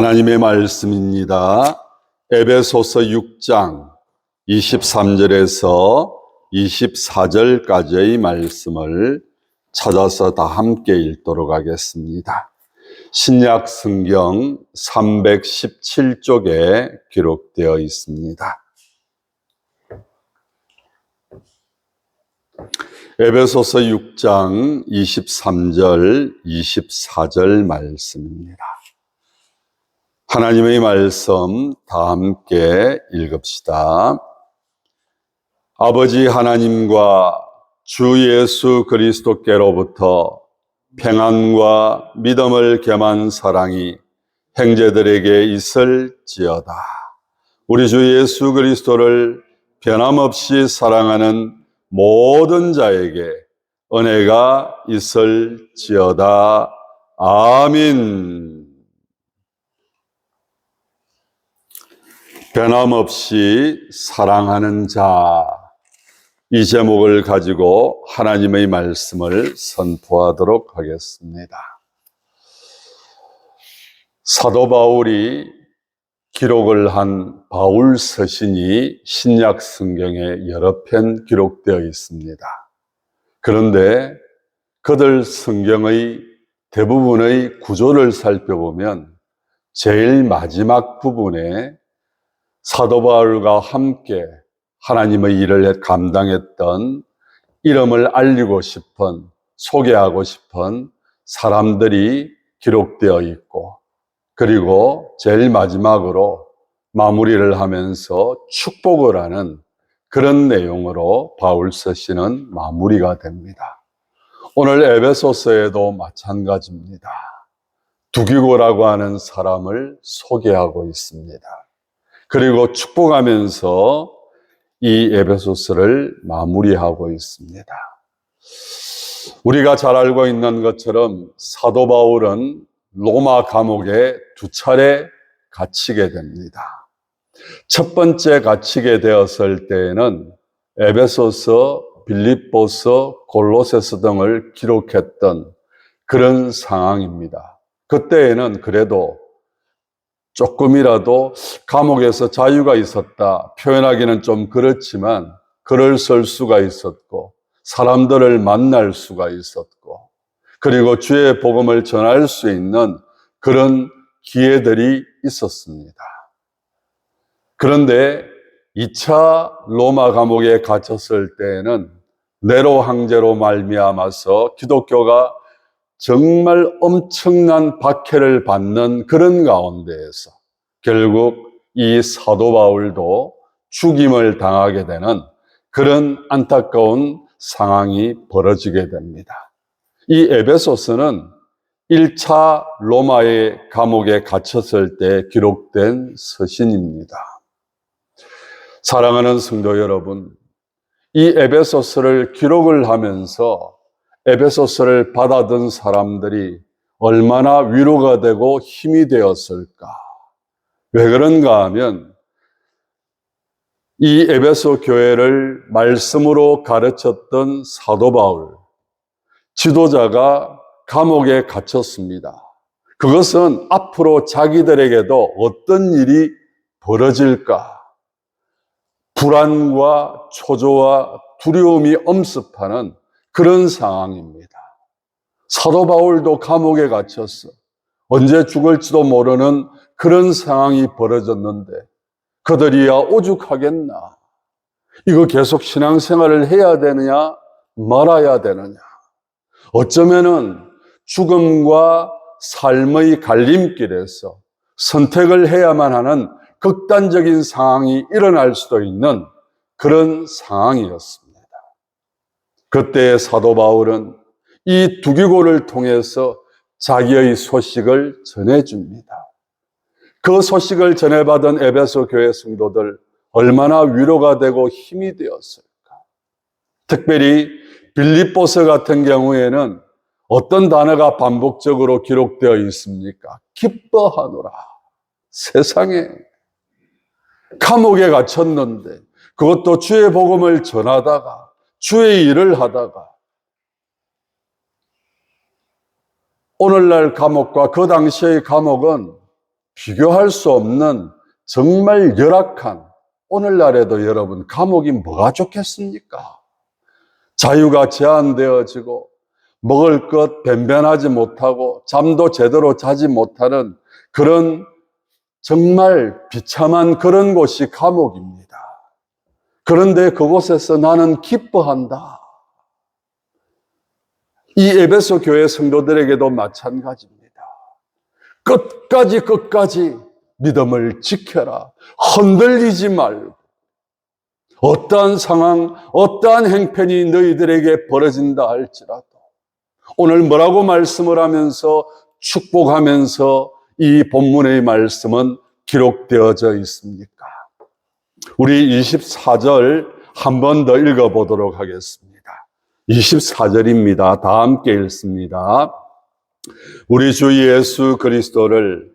하나님의 말씀입니다. 에베소서 6장 23절에서 24절까지의 말씀을 찾아서 다 함께 읽도록 하겠습니다. 신약 성경 317쪽에 기록되어 있습니다. 에베소서 6장 23절, 24절 말씀입니다. 하나님의 말씀 다 함께 읽읍시다. 아버지 하나님과 주 예수 그리스도께로부터 평안과 믿음을 겸한 사랑이 형제들에게 있을지어다. 우리 주 예수 그리스도를 변함없이 사랑하는 모든 자에게 은혜가 있을지어다. 아민. 변함없이 사랑하는 자. 이 제목을 가지고 하나님의 말씀을 선포하도록 하겠습니다. 사도 바울이 기록을 한 바울 서신이 신약 성경에 여러 편 기록되어 있습니다. 그런데 그들 성경의 대부분의 구조를 살펴보면 제일 마지막 부분에 사도 바울과 함께 하나님의 일을 감당했던 이름을 알리고 싶은 소개하고 싶은 사람들이 기록되어 있고 그리고 제일 마지막으로 마무리를 하면서 축복을 하는 그런 내용으로 바울서 씨는 마무리가 됩니다. 오늘 에베소서에도 마찬가지입니다. 두기고라고 하는 사람을 소개하고 있습니다. 그리고 축복하면서 이 에베소서를 마무리하고 있습니다. 우리가 잘 알고 있는 것처럼 사도 바울은 로마 감옥에 두 차례 갇히게 됩니다. 첫 번째 갇히게 되었을 때에는 에베소서, 빌립보서, 골로세서 등을 기록했던 그런 상황입니다. 그때에는 그래도 조금이라도 감옥에서 자유가 있었다. 표현하기는 좀 그렇지만 글을 쓸 수가 있었고 사람들을 만날 수가 있었고 그리고 주의 복음을 전할 수 있는 그런 기회들이 있었습니다. 그런데 2차 로마 감옥에 갇혔을 때에는 네로 황제로 말미암아서 기독교가 정말 엄청난 박해를 받는 그런 가운데에서 결국 이 사도 바울도 죽임을 당하게 되는 그런 안타까운 상황이 벌어지게 됩니다. 이 에베소서는 1차 로마의 감옥에 갇혔을 때 기록된 서신입니다. 사랑하는 성도 여러분, 이 에베소서를 기록을 하면서 에베소서를 받아든 사람들이 얼마나 위로가 되고 힘이 되었을까? 왜 그런가 하면 이 에베소 교회를 말씀으로 가르쳤던 사도 바울, 지도자가 감옥에 갇혔습니다. 그것은 앞으로 자기들에게도 어떤 일이 벌어질까? 불안과 초조와 두려움이 엄습하는 그런 상황입니다. 사도 바울도 감옥에 갇혔어. 언제 죽을지도 모르는 그런 상황이 벌어졌는데 그들이야 오죽하겠나. 이거 계속 신앙생활을 해야 되느냐 말아야 되느냐. 어쩌면은 죽음과 삶의 갈림길에서 선택을 해야만 하는 극단적인 상황이 일어날 수도 있는 그런 상황이었습니다. 그때 사도 바울은 이 두기고를 통해서 자기의 소식을 전해줍니다. 그 소식을 전해받은 에베소 교회 성도들 얼마나 위로가 되고 힘이 되었을까. 특별히 빌립보서 같은 경우에는 어떤 단어가 반복적으로 기록되어 있습니까? 기뻐하노라. 세상에 감옥에 갇혔는데 그것도 주의 복음을 전하다가 주의 일을 하다가 오늘날 감옥과 그 당시의 감옥은 비교할 수 없는 정말 열악한 오늘날에도 여러분 감옥이 뭐가 좋겠습니까? 자유가 제한되어지고 먹을 것 변변하지 못하고 잠도 제대로 자지 못하는 그런 정말 비참한 그런 곳이 감옥입니다. 그런데 그곳에서 나는 기뻐한다. 이 에베소 교회 성도들에게도 마찬가지입니다. 끝까지 끝까지 믿음을 지켜라. 흔들리지 말고. 어떠한 상황, 어떠한 행편이 너희들에게 벌어진다 할지라도 오늘 뭐라고 말씀을 하면서 축복하면서 이 본문의 말씀은 기록되어져 있습니까? 우리 24절 한 번 더 읽어보도록 하겠습니다. 24절입니다. 다 함께 읽습니다. 우리 주 예수 그리스도를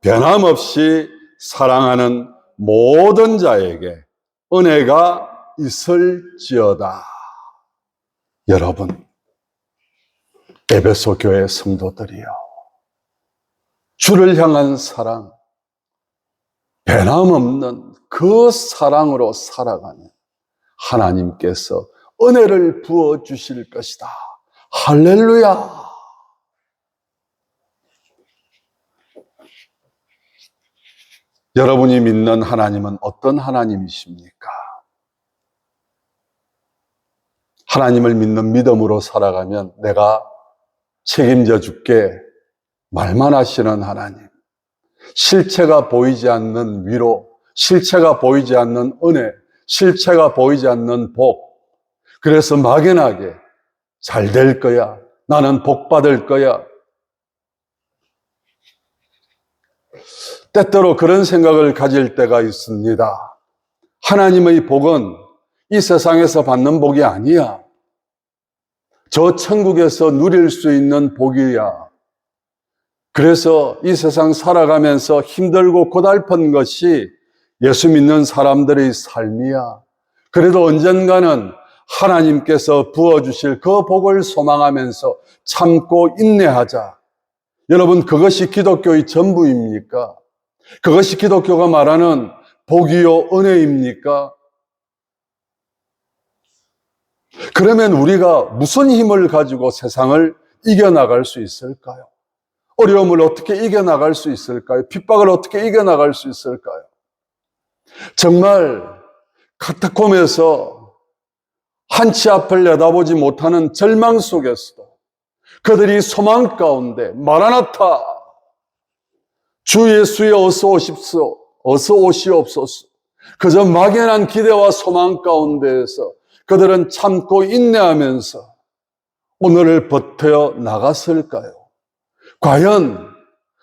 변함없이 사랑하는 모든 자에게 은혜가 있을지어다. 여러분, 에베소 교회 성도들이요. 주를 향한 사랑, 변함없는 그 사랑으로 살아가는 하나님께서 은혜를 부어 주실 것이다. 할렐루야! 여러분이 믿는 하나님은 어떤 하나님이십니까? 하나님을 믿는 믿음으로 살아가면 내가 책임져 줄게 말만 하시는 하나님. 실체가 보이지 않는 위로, 실체가 보이지 않는 은혜, 실체가 보이지 않는 복. 그래서 막연하게 잘 될 거야. 나는 복 받을 거야. 때때로 그런 생각을 가질 때가 있습니다. 하나님의 복은 이 세상에서 받는 복이 아니야. 저 천국에서 누릴 수 있는 복이야. 그래서 이 세상 살아가면서 힘들고 고달픈 것이 예수 믿는 사람들의 삶이야. 그래도 언젠가는 하나님께서 부어주실 그 복을 소망하면서 참고 인내하자. 여러분, 그것이 기독교의 전부입니까? 그것이 기독교가 말하는 복이요, 은혜입니까? 그러면 우리가 무슨 힘을 가지고 세상을 이겨나갈 수 있을까요? 어려움을 어떻게 이겨나갈 수 있을까요? 핍박을 어떻게 이겨나갈 수 있을까요? 정말 카타콤에서 한치 앞을 내다보지 못하는 절망 속에서도 그들이 소망 가운데 마라나타 주 예수의 어서 오십시오. 어서 오시옵소서. 그저 막연한 기대와 소망 가운데에서 그들은 참고 인내하면서 오늘을 버텨 나갔을까요? 과연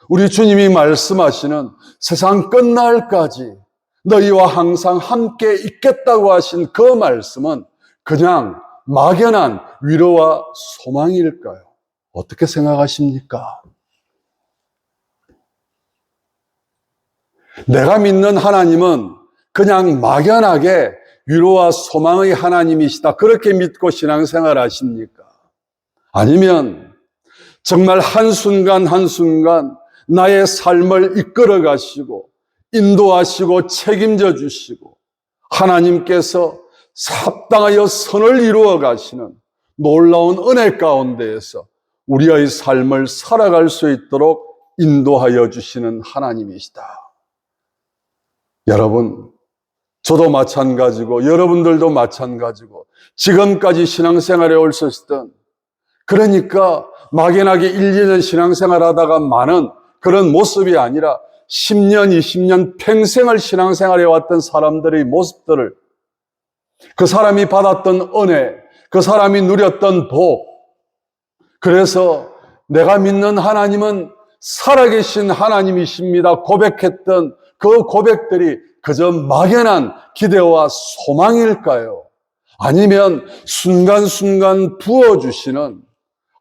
우리 주님이 말씀하시는 세상 끝날까지 너희와 항상 함께 있겠다고 하신 그 말씀은 그냥 막연한 위로와 소망일까요? 어떻게 생각하십니까? 내가 믿는 하나님은 그냥 막연하게 위로와 소망의 하나님이시다. 그렇게 믿고 신앙생활 하십니까? 아니면 정말 한순간 한순간 나의 삶을 이끌어 가시고 인도하시고 책임져 주시고 하나님께서 합당하여 선을 이루어 가시는 놀라운 은혜 가운데에서 우리의 삶을 살아갈 수 있도록 인도하여 주시는 하나님이시다. 여러분, 저도 마찬가지고 여러분들도 마찬가지고 지금까지 신앙생활에 올셨던 그러니까 막연하게 1, 2년 신앙생활 하다가 많은 그런 모습이 아니라 10년, 20년 평생을 신앙생활해 왔던 사람들의 모습들을 그 사람이 받았던 은혜, 그 사람이 누렸던 복, 그래서 내가 믿는 하나님은 살아계신 하나님이십니다. 고백했던 그 고백들이 그저 막연한 기대와 소망일까요? 아니면 순간순간 부어주시는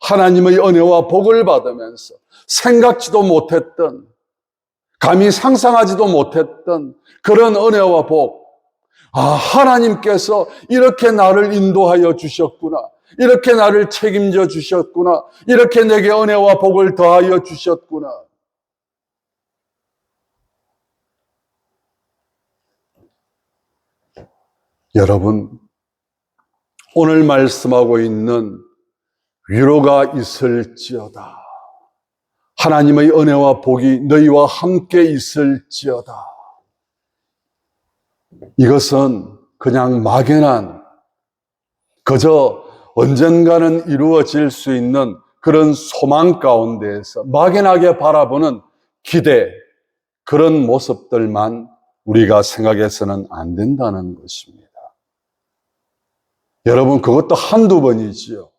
하나님의 은혜와 복을 받으면서 생각지도 못했던, 감히 상상하지도 못했던 그런 은혜와 복. 아, 하나님께서 이렇게 나를 인도하여 주셨구나. 이렇게 나를 책임져 주셨구나. 이렇게 내게 은혜와 복을 더하여 주셨구나. 여러분, 오늘 말씀하고 있는 위로가 있을지어다. 하나님의 은혜와 복이 너희와 함께 있을지어다. 이것은 그냥 막연한, 그저 언젠가는 이루어질 수 있는 그런 소망 가운데에서 막연하게 바라보는 기대, 그런 모습들만 우리가 생각해서는 안 된다는 것입니다. 여러분, 그것도 한두 번이지요.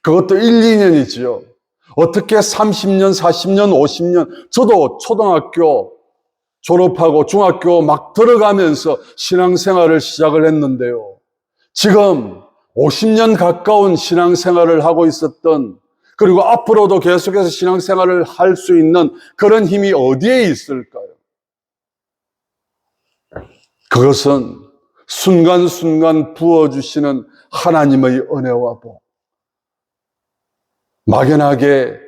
그것도 1, 2년이지요. 어떻게 30년, 40년, 50년, 저도 초등학교 졸업하고 중학교 막 들어가면서 신앙생활을 시작을 했는데요. 지금 50년 가까운 신앙생활을 하고 있었던 그리고 앞으로도 계속해서 신앙생활을 할 수 있는 그런 힘이 어디에 있을까요? 그것은 순간순간 부어주시는 하나님의 은혜와 복. 막연하게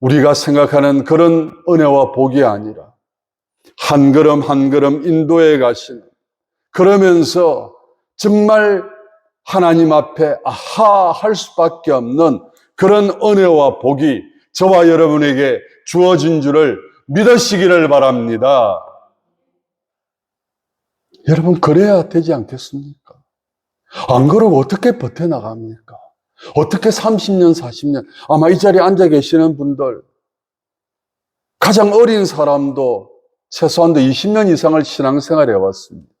우리가 생각하는 그런 은혜와 복이 아니라 한 걸음 한 걸음 인도해 가시는 그러면서 정말 하나님 앞에 아하 할 수밖에 없는 그런 은혜와 복이 저와 여러분에게 주어진 줄을 믿으시기를 바랍니다. 여러분, 그래야 되지 않겠습니까? 안 그러고 어떻게 버텨나갑니까? 어떻게 30년, 40년, 아마 이 자리에 앉아 계시는 분들, 가장 어린 사람도 최소한도 20년 이상을 신앙생활 해 왔습니다.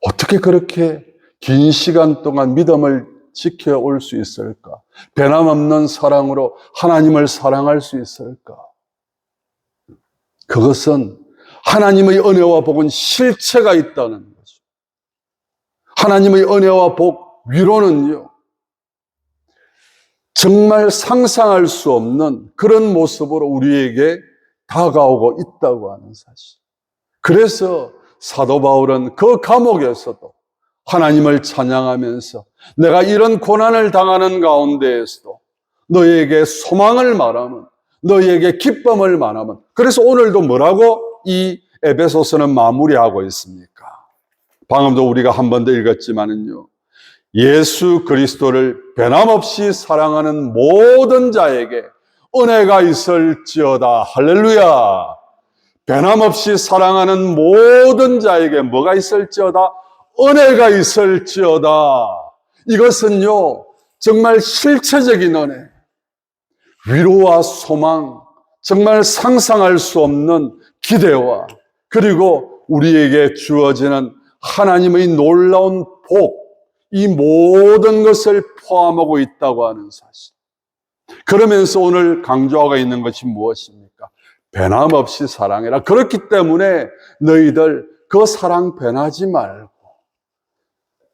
어떻게 그렇게 긴 시간 동안 믿음을 지켜올 수 있을까? 변함없는 사랑으로 하나님을 사랑할 수 있을까? 그것은 하나님의 은혜와 복은 실체가 있다는 거죠. 하나님의 은혜와 복, 위로는요, 정말 상상할 수 없는 그런 모습으로 우리에게 다가오고 있다고 하는 사실. 그래서 사도 바울은 그 감옥에서도 하나님을 찬양하면서 내가 이런 고난을 당하는 가운데에서도 너에게 소망을 말하면 너에게 기쁨을 말하면 그래서 오늘도 뭐라고 이 에베소서는 마무리하고 있습니까? 방금도 우리가 한 번 더 읽었지만은요. 예수 그리스도를 변함없이 사랑하는 모든 자에게 은혜가 있을지어다. 할렐루야. 변함없이 사랑하는 모든 자에게 뭐가 있을지어다? 은혜가 있을지어다. 이것은요, 정말 실체적인 은혜. 위로와 소망, 정말 상상할 수 없는 기대와 그리고 우리에게 주어지는 하나님의 놀라운 복, 이 모든 것을 포함하고 있다고 하는 사실. 그러면서 오늘 강조하고 있는 것이 무엇입니까? 변함없이 사랑해라. 그렇기 때문에 너희들 그 사랑 변하지 말고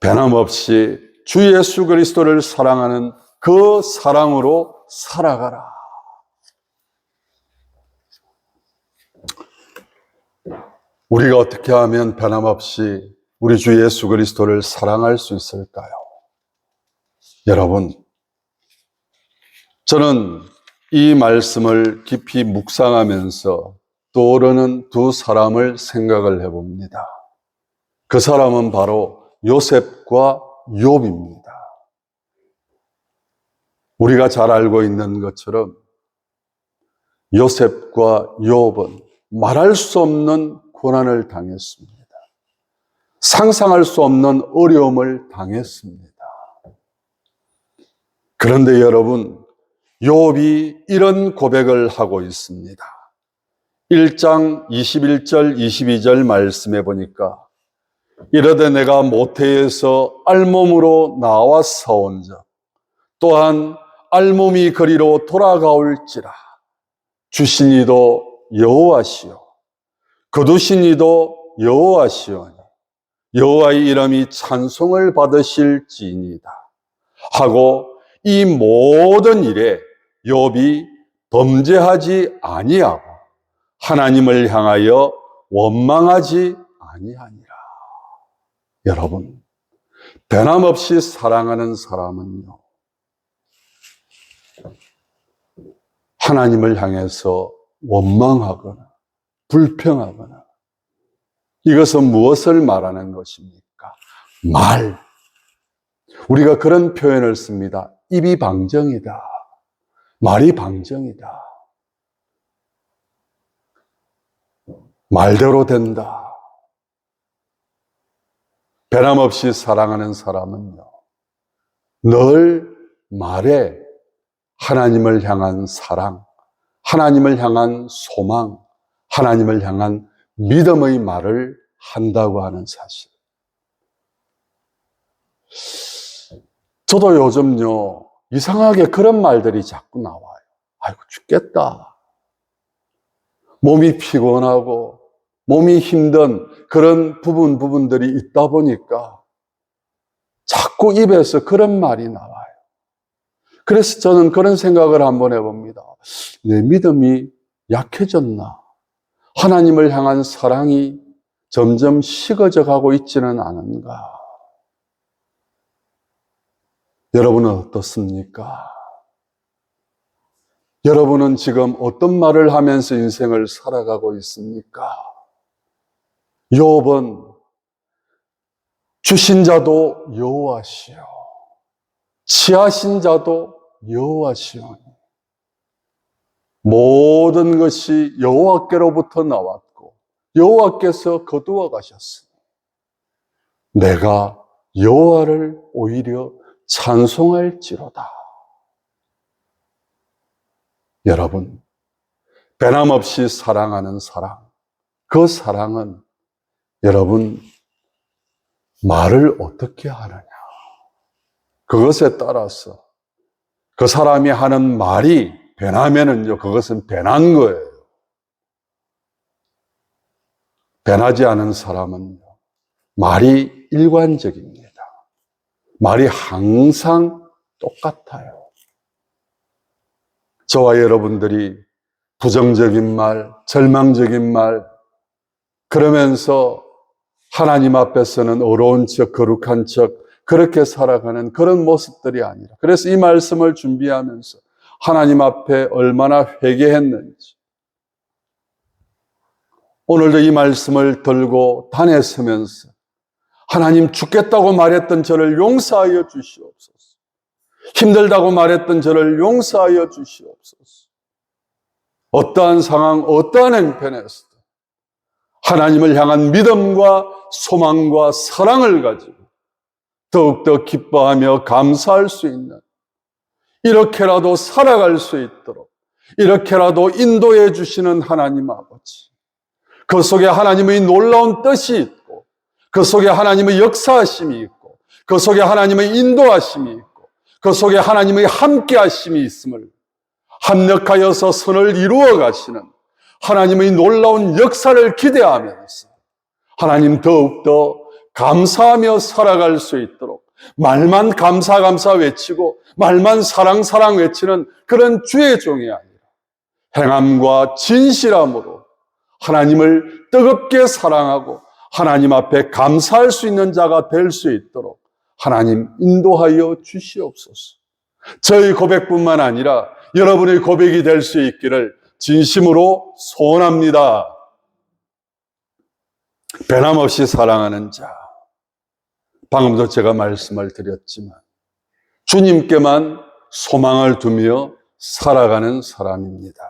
변함없이 주 예수 그리스도를 사랑하는 그 사랑으로 살아가라. 우리가 어떻게 하면 변함없이 우리 주 예수 그리스도를 사랑할 수 있을까요? 여러분, 저는 이 말씀을 깊이 묵상하면서 떠오르는 두 사람을 생각을 해봅니다. 그 사람은 바로 요셉과 욥입니다. 우리가 잘 알고 있는 것처럼 요셉과 욥은 말할 수 없는 고난을 당했습니다. 상상할 수 없는 어려움을 당했습니다. 그런데 여러분, 욥이 이런 고백을 하고 있습니다. 1장 21절 22절 말씀해 보니까 이르되 내가 모태에서 알몸으로 나와 사온 적 또한 알몸이 거리로 돌아가올지라 주신 이도 여호와시요 거두신 이도 여호와시오니 여호와의 이름이 찬송을 받으실지니이다 하고 이 모든 일에 욥이 범죄하지 아니하고 하나님을 향하여 원망하지 아니하니라. 여러분, 변함없이 사랑하는 사람은요. 하나님을 향해서 원망하거나 불평하거나 이것은 무엇을 말하는 것입니까? 말. 우리가 그런 표현을 씁니다. 입이 방정이다. 말이 방정이다. 말대로 된다. 변함없이 사랑하는 사람은요, 늘 말에 하나님을 향한 사랑, 하나님을 향한 소망, 하나님을 향한 믿음의 말을 한다고 하는 사실. 저도 요즘요, 이상하게 그런 말들이 자꾸 나와요. 아이고, 죽겠다. 몸이 피곤하고, 몸이 힘든 그런 부분, 부분들이 있다 보니까 자꾸 입에서 그런 말이 나와요. 그래서 저는 그런 생각을 한번 해봅니다. 내 믿음이 약해졌나? 하나님을 향한 사랑이 점점 식어져 가고 있지는 않은가? 여러분은 어떻습니까? 여러분은 지금 어떤 말을 하면서 인생을 살아가고 있습니까? 욥은 주신 자도 여호와시요 치하신 자도 여호와시오니 모든 것이 여호와께로부터 나왔고 여호와께서 거두어 가셨으니 내가 여호와를 오히려 찬송할지로다. 여러분, 변함없이 사랑하는 사랑, 그 사랑은 여러분, 말을 어떻게 하느냐. 그것에 따라서 그 사람이 하는 말이 변하면은요, 그것은 변한 거예요. 변하지 않은 사람은 말이 일관적입니다. 말이 항상 똑같아요. 저와 여러분들이 부정적인 말, 절망적인 말, 그러면서 하나님 앞에서는 어려운 척, 거룩한 척, 그렇게 살아가는 그런 모습들이 아니라. 그래서 이 말씀을 준비하면서 하나님 앞에 얼마나 회개했는지. 오늘도 이 말씀을 들고 단에 서면서 하나님 죽겠다고 말했던 저를 용서하여 주시옵소서. 힘들다고 말했던 저를 용서하여 주시옵소서. 어떠한 상황, 어떠한 행편에서도 하나님을 향한 믿음과 소망과 사랑을 가지고 더욱더 기뻐하며 감사할 수 있는 이렇게라도 살아갈 수 있도록 이렇게라도 인도해 주시는 하나님 아버지. 그 속에 하나님의 놀라운 뜻이 있고 그 속에 하나님의 역사하심이 있고 그 속에 하나님의 인도하심이 있고 그 속에 하나님의 함께하심이 있음을 합력하여서 선을 이루어 가시는 하나님의 놀라운 역사를 기대하면서 하나님 더욱더 감사하며 살아갈 수 있도록 말만 감사 감사 외치고 말만 사랑 사랑 외치는 그런 주의 종이 아니라 행함과 진실함으로 하나님을 뜨겁게 사랑하고 하나님 앞에 감사할 수 있는 자가 될 수 있도록 하나님 인도하여 주시옵소서. 저희 고백뿐만 아니라 여러분의 고백이 될 수 있기를 진심으로 소원합니다. 변함없이 사랑하는 자. 방금도 제가 말씀을 드렸지만 주님께만 소망을 두며 살아가는 사람입니다.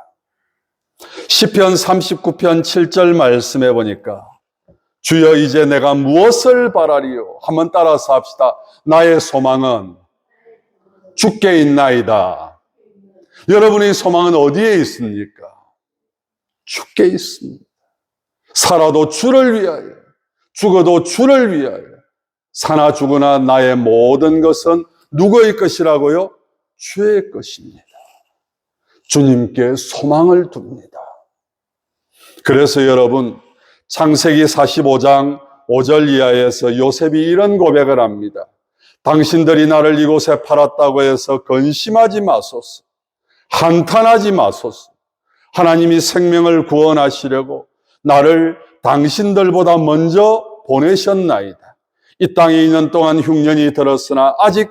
시편 39편 7절 말씀해 보니까 주여 이제 내가 무엇을 바라리요? 한번 따라서 합시다. 나의 소망은 주께 있나이다. 여러분의 소망은 어디에 있습니까? 주께 있습니다. 살아도 주를 위하여, 죽어도 주를 위하여, 사나 죽으나 나의 모든 것은 누구의 것이라고요? 주의 것입니다. 주님께 소망을 둡니다. 그래서 여러분, 창세기 45장 5절 이하에서 요셉이 이런 고백을 합니다. 당신들이 나를 이곳에 팔았다고 해서 근심하지 마소서. 한탄하지 마소서. 하나님이 생명을 구원하시려고 나를 당신들보다 먼저 보내셨나이다. 이 땅에 있는 동안 흉년이 들었으나 아직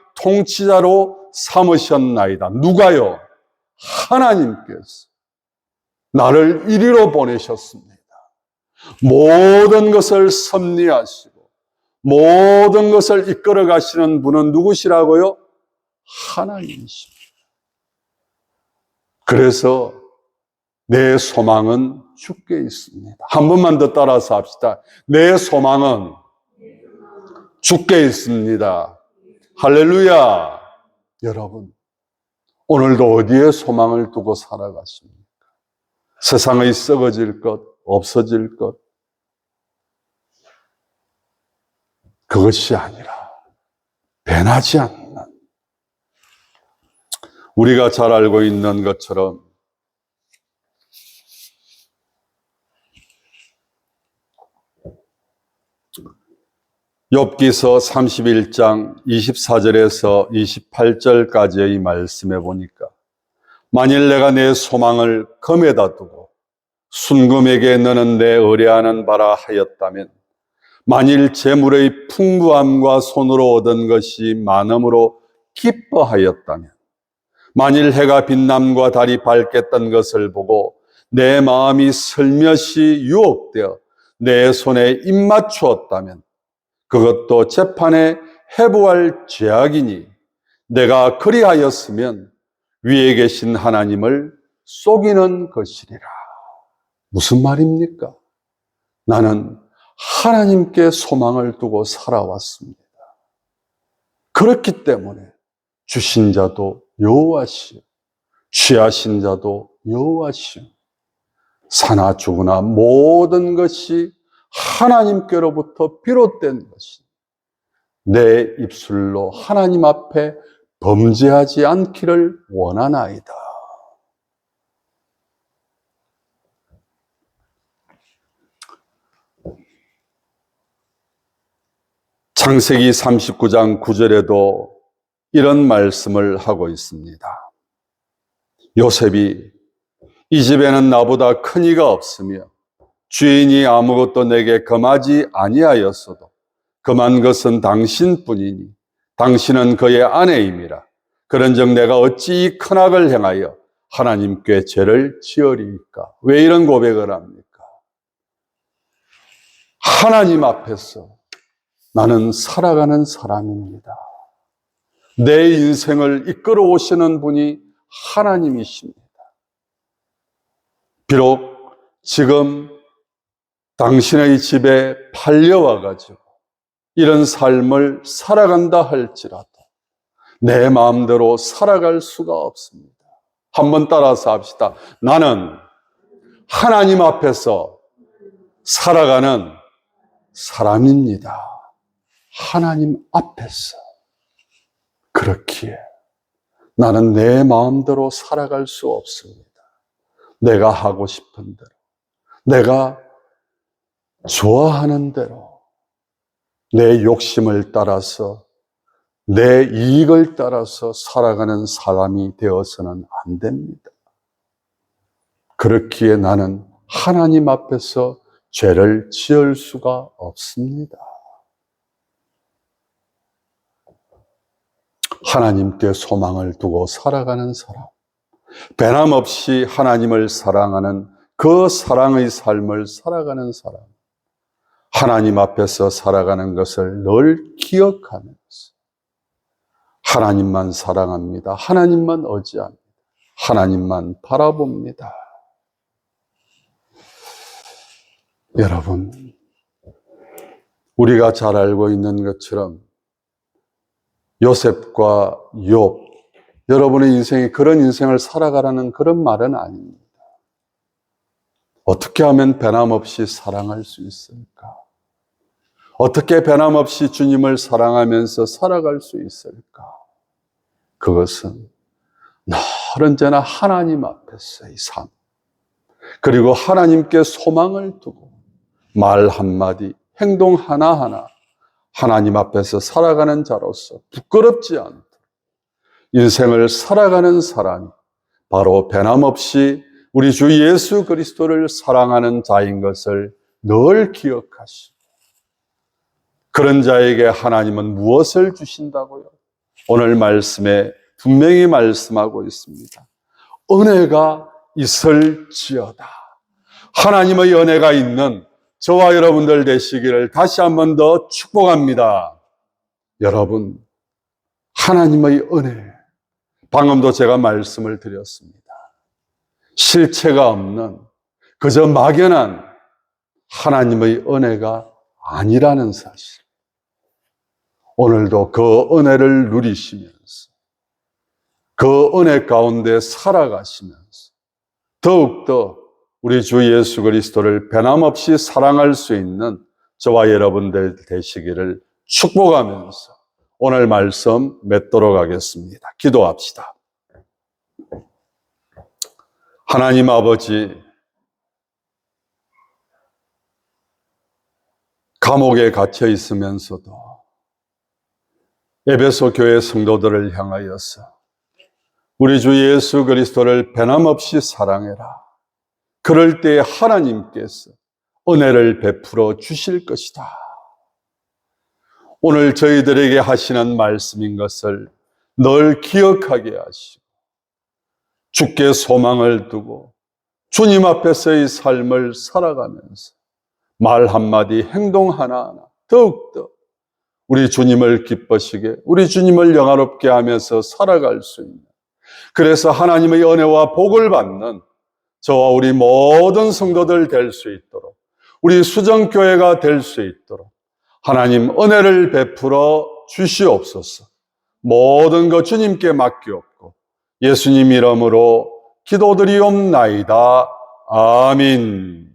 통치자로 삼으셨나이다. 누가요? 하나님께서 나를 이리로 보내셨습니다. 모든 것을 섭리하시고 모든 것을 이끌어 가시는 분은 누구시라고요? 하나님이십니다. 그래서 내 소망은 주께 있습니다. 한 번만 더 따라서 합시다. 내 소망은 주께 있습니다. 할렐루야. 여러분, 오늘도 어디에 소망을 두고 살아가십니까? 세상의 썩어질 것, 없어질 것. 그것이 아니라, 변하지 않는, 우리가 잘 알고 있는 것처럼 욥기서 31장 24절에서 28절까지의 말씀에 보니까 만일 내가 내 소망을 금에다 두고 순금에게 너는 내 의뢰하는 바라 하였다면 만일 재물의 풍부함과 손으로 얻은 것이 많음으로 기뻐하였다면 만일 해가 빛남과 달이 밝겠던 것을 보고 내 마음이 슬며시 유혹되어 내 손에 입맞추었다면 그것도 재판에 해부할 죄악이니 내가 그리하였으면 위에 계신 하나님을 속이는 것이리라. 무슨 말입니까? 나는 하나님께 소망을 두고 살아왔습니다. 그렇기 때문에 주신 자도 여호와시요 취하신 자도 여호와시요 사나 죽으나 모든 것이 하나님께로부터 비롯된 것이 내 입술로 하나님 앞에 범죄하지 않기를 원하나이다. 창세기 39장 9절에도 이런 말씀을 하고 있습니다. 요셉이 이 집에는 나보다 큰 이가 없으며 주인이 아무것도 내게 금하지 아니하였어도 금한 것은 당신뿐이니 당신은 그의 아내임이라. 그런즉 내가 어찌 이 큰 악을 행하여 하나님께 죄를 지으리까? 왜 이런 고백을 합니까? 하나님 앞에서 나는 살아가는 사람입니다. 내 인생을 이끌어 오시는 분이 하나님이십니다. 비록 지금 당신의 집에 팔려와 가지고 이런 삶을 살아간다 할지라도 내 마음대로 살아갈 수가 없습니다. 한번 따라서 합시다. 나는 하나님 앞에서 살아가는 사람입니다. 하나님 앞에서. 그렇기에 나는 내 마음대로 살아갈 수 없습니다. 내가 하고 싶은 대로, 내가 좋아하는 대로, 내 욕심을 따라서, 내 이익을 따라서 살아가는 사람이 되어서는 안 됩니다. 그렇기에 나는 하나님 앞에서 죄를 지을 수가 없습니다. 하나님께 소망을 두고 살아가는 사람, 변함없이 하나님을 사랑하는 그 사랑의 삶을 살아가는 사람, 하나님 앞에서 살아가는 것을 늘 기억하면서 하나님만 사랑합니다. 하나님만 의지합니다. 하나님만 바라봅니다. 여러분, 우리가 잘 알고 있는 것처럼 요셉과 욥, 여러분의 인생이 그런 인생을 살아가라는 그런 말은 아닙니다. 어떻게 하면 변함없이 사랑할 수 있을까? 어떻게 변함없이 주님을 사랑하면서 살아갈 수 있을까? 그것은 늘 언제나 하나님 앞에서의 삶, 그리고 하나님께 소망을 두고 말 한마디, 행동 하나하나 하나님 앞에서 살아가는 자로서 부끄럽지 않도록 인생을 살아가는 사람이 바로 변함없이 우리 주 예수 그리스도를 사랑하는 자인 것을 늘 기억하시고 그런 자에게 하나님은 무엇을 주신다고요? 오늘 말씀에 분명히 말씀하고 있습니다. 은혜가 있을지어다. 하나님의 은혜가 있는 저와 여러분들 되시기를 다시 한 번 더 축복합니다. 여러분, 하나님의 은혜. 방금도 제가 말씀을 드렸습니다. 실체가 없는, 그저 막연한 하나님의 은혜가 아니라는 사실. 오늘도 그 은혜를 누리시면서, 그 은혜 가운데 살아가시면서, 더욱더 우리 주 예수 그리스도를 변함없이 사랑할 수 있는 저와 여러분들 되시기를 축복하면서 오늘 말씀 맺도록 하겠습니다. 기도합시다. 하나님 아버지, 감옥에 갇혀 있으면서도 에베소 교회 성도들을 향하여서 우리 주 예수 그리스도를 변함없이 사랑해라. 그럴 때 하나님께서 은혜를 베풀어 주실 것이다. 오늘 저희들에게 하시는 말씀인 것을 늘 기억하게 하시고 주께 소망을 두고 주님 앞에서의 삶을 살아가면서 말 한마디 행동 하나하나 더욱더 우리 주님을 기뻐시게 우리 주님을 영화롭게 하면서 살아갈 수 있는 그래서 하나님의 은혜와 복을 받는 저와 우리 모든 성도들 될 수 있도록 우리 수정교회가 될 수 있도록 하나님 은혜를 베풀어 주시옵소서 모든 것 주님께 맡기옵고 예수님 이름으로 기도드리옵나이다. 아멘.